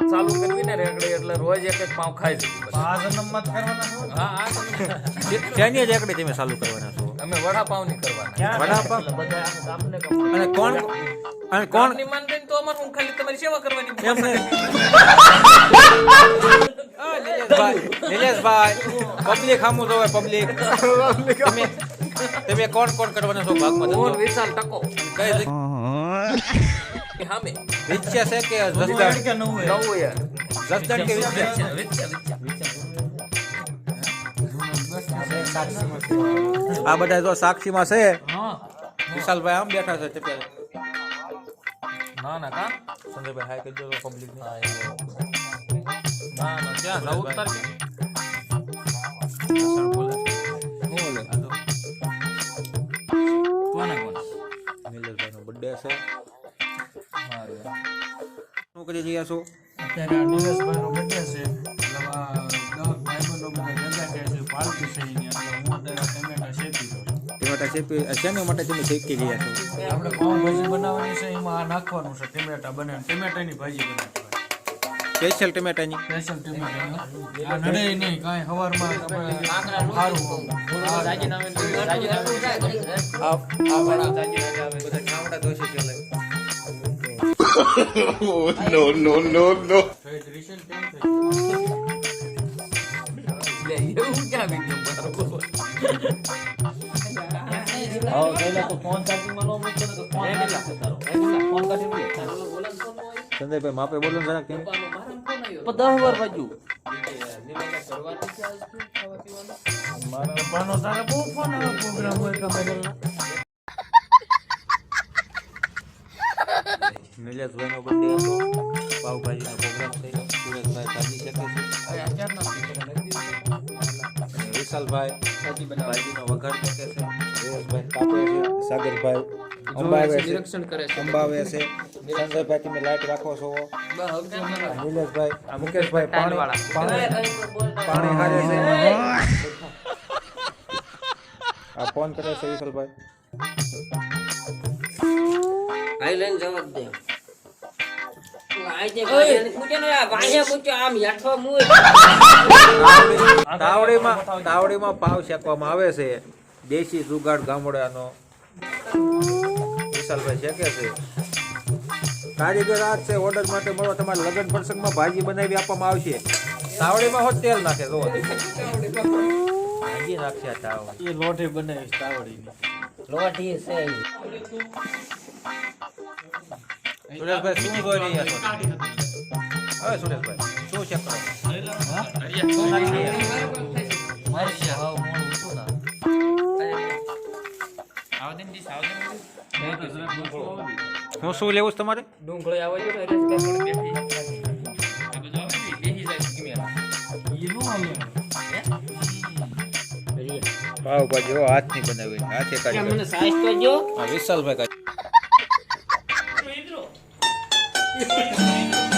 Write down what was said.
ચાલુ કરવી ને રેકડી એટલે રોજ એક એક પાવ ખાઈ જવું. આ જન્મમાં કરવાના હા. આ તમે- જ રેકડી તમે ચાલુ કરવાના છો? અમે વડાપાવની કરવાના. આખા અને કોણ અને કોણ માનતા તો અમાર હું ખાલી તમારી સેવા કરવાની એમ. નિલેશભાઈ પબ્લિક સામું જોવે પબ્લિક તમે તમે કોણ કોણ કરવાના છો ભાગમાં? હું વિશાલ ટકો? કઈ? સામે વિચ્યા છે કે જસદણ કે નવું? નવું જસદણ કે વિચ્યા વિચ્યા. આ બધા તો સાક્ષીમાં છે. હા. વિશાલભાઈ આમ બેઠા છે તે ના ના કા? સંજયભાઈ હાય કે જો પબ્લિક ના. ના ક્યાં? ચૌદ તારીખે હું શું કરી રહ્યા છો અત્યારે આ નિલેશભાઈનો birthday છે. એટલે આ દસ ભાઈબંધો બધા ભેગા થયા છે. પાર્ટી છે એની. એટલે હું અત્યારે ટમેટા શેકી દઉં ટમેટા શેકી શેના માટે તમે શેકી રહ્યા છો આપણે પાઉંભાજી બનાવવાની છે એમાં આ નાખવાનું છે ટમેટા બને ટમેટાની ભાજી બનાવવાની સ્પેશિયલ ટમેટાની સ્પેશિયલ ટમેટા આ નડે નહીં કાંઈ સવારમાં આપણે સારું આ આ બધા ચામડા દોષી ચાલે લે એવું ક્યાં વીડિયો સંજયભાઈ માપે બોલો ને જરાક કેમ? મારા બહુ ફોન આવે પ્રોગ્રામ હોય કમેડલના નિલેશભાઈ નો બર્થડે હતો પાવભાજી નો પ્રોગ્રામ થયો સુરેશભાઈ ભાજી શકે છે અને વિશાલભાઈ ભાજી નો વઘાર શકે છે સુરેશભાઈ કાપે છે સાગરભાઈ અંબાવે છે કરે અંબાવે છે સંજયભાઈ તમે લાઈટ રાખો છો નિલેશભાઈ આ મુકેશભાઈ પાણી પાણી પાણી હારે છે આ ફોન કરે છે વિશાલભાઈ આઈલેન્ડ જવા દે તાવડીમાં તાવડીમાં પાવ શેકવામાં આવે છે. દેશી જુગાડ ગામડાનો. વિશાલભાઈ શેકે છે. કારીગર આ છે ઓર્ડર માટે મળો તમારે લગ્ન પ્રસંગમાં ભાજી બનાવી આપવામાં આવશે. તાવડીમાં હોત તેલ નાખે જો ભાજી નાખશે આ તાવડી એ લોઠે બનાવીશ તાવડી લોટી છે. સુરેશભાઈ શું જોઈ રહ્યા છો? હવે સુરેશભાઈ શું છે? હું શું લેવું છે તમારે? ડુંગળી આવે છે ભાવ આવે ને હાથની બનાવી હાથે કાઢી મને સાઈઝ તો જો વિશાલભાઈ 何?